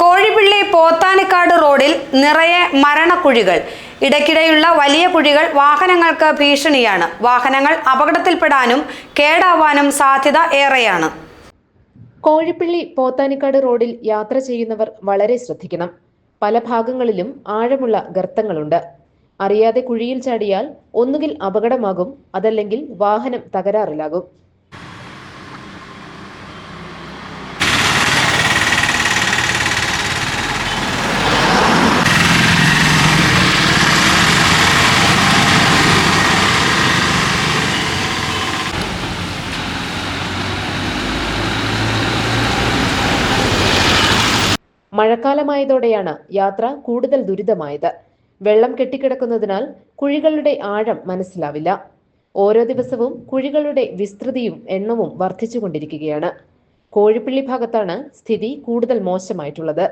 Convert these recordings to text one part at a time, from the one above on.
കോഴിപ്പിള്ളി പോത്താനിക്കാട് റോഡിൽ നിറയെ മരണക്കുഴികൾ. ഇടയ്ക്കിടെയുള്ള വലിയ കുഴികൾ വാഹനങ്ങൾക്ക് ഭീഷണിയാണ്. വാഹനങ്ങൾ അപകടത്തിൽപ്പെടാനും കേടാവാനും സാധ്യത ഏറെയാണ്. കോഴിപ്പിള്ളി പോത്താനിക്കാട് റോഡിൽ യാത്ര ചെയ്യുന്നവർ വളരെ ശ്രദ്ധിക്കണം. പല ഭാഗങ്ങളിലും ആഴമുള്ള ഗർത്തങ്ങളുണ്ട്. അറിയാതെ കുഴിയിൽ ചാടിയാൽ ഒന്നുകിൽ അപകടമാകും അതല്ലെങ്കിൽ വാഹനം തകരാറിലാകും. മഴക്കാലമായതോടെയാണ് യാത്ര കൂടുതൽ ദുരിതമായത്. വെള്ളം കെട്ടിക്കിടക്കുന്നതിനാൽ കുഴികളുടെ ആഴം മനസ്സിലാവില്ല. ഓരോ ദിവസവും കുഴികളുടെ വിസ്തൃതിയും എണ്ണവും വർദ്ധിച്ചുകൊണ്ടിരിക്കുകയാണ്. കോഴിപ്പള്ളി ഭാഗത്താണ് സ്ഥിതി കൂടുതൽ മോശമായിട്ടുള്ളത്.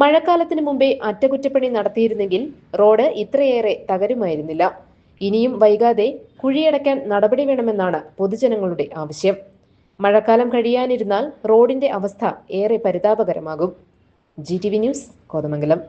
മഴക്കാലത്തിന് മുമ്പേ അറ്റകുറ്റപ്പണി നടത്തിയിരുന്നെങ്കിൽ റോഡ് ഇത്രയേറെ തകരുമായിരുന്നില്ല. ഇനിയും വൈകാതെ കുഴിയടയ്ക്കാൻ നടപടി വേണമെന്നാണ് പൊതുജനങ്ങളുടെ ആവശ്യം. മഴക്കാലം കഴിയാനിരുന്നാൽ റോഡിന്റെ അവസ്ഥ ഏറെ പരിതാപകരമാകും. G T V news Kothamangalam.